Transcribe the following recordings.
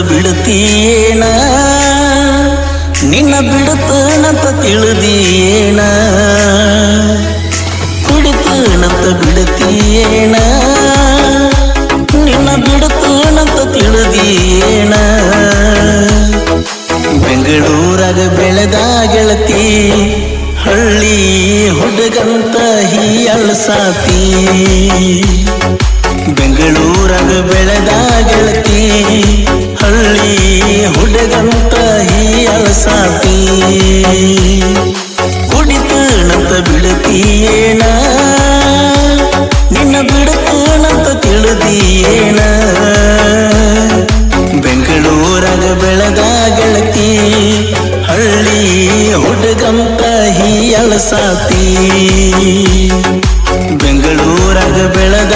ಬಿಡುತ್ತೀಯೇನ ನಿನ್ನ ಬಿಡುತ್ತನಂತ ತಿಳಿದೀಯೇನ? ಕುಡಿತನಂತ ಬಿಡುತ್ತೀನ ನಿನ್ನ ಬಿಡುತ್ತನಂತ ತಿಳಿದೀಯೇನ? ಬೆಂಗಳೂರಾಗ ಬೆಳೆದ ಗೆಳತಿ, ಹಳ್ಳಿ ಹುಡುಗಂತ ಹೀ ಸಾತಿ ಬೆಂಗಳೂರಾಗ ಬೆಳೆದ ಗೆಳತಿ ಕುಡಿತನಂತ ಬಿಡುತ್ತೀಯೇನ ನಿನ್ನ ಬಿಡುತ್ತನಂತ ತಿಳಿದಿಯೇನ? ಬೆಂಗಳೂರಾಗ ಬೆಳೆದ ಗೆಳತಿ ಹಳ್ಳಿ ಹುಡುಗಂತ ಹೀಯಳ ಸಾತಿ ಬೆಂಗಳೂರಾಗ ಬೆಳೆದ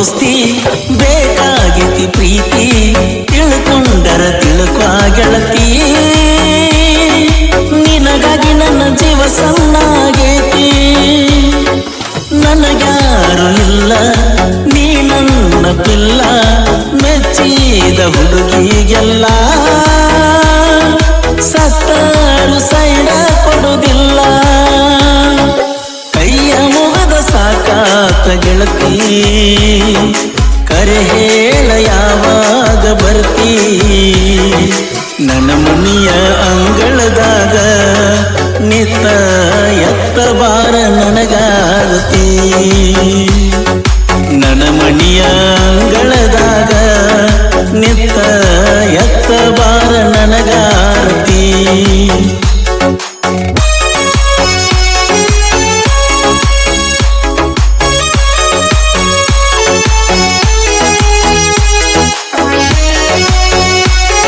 ದೋಸ್ತಿ, ಬೇಕಾಗಿತಿ ಪ್ರೀತಿ, ತಿಳ್ಕೊಂಡರ ತಿಳ್ಕೊ ಗೆಳತಿ. ನಿನಗಾಗಿ ನನ್ನ ಜೀವ ಸಣ್ಣಾಗೇತಿ. ನನಗ್ಯಾರು ಇಲ್ಲ, ನೀ ನನ್ನ ಪಿಲ್ಲ, ಮೆಚ್ಚಿದ ಹುಡುಗಿಗೆಲ್ಲ. ಸತ್ತಾರು ಸೈಡ ಕೊಡುವುದಿಲ್ಲ. ಕೈಯ ಮುಗದ ಸಾಕಾತ ಗೆಳತಿ. ಹೇಳ ಯಾವಾಗ ಬರ್ತೀ? ನನ್ನ ಮುನಿಯ ಅಂಗಳದಾಗ ನಿತ್ತ ಎತ್ತ ಬಾರ ನನಗಾಗತಿ. ನನ್ನ ಮಣಿಯ ಅಂಗಳದಾಗ ನಿತ್ತ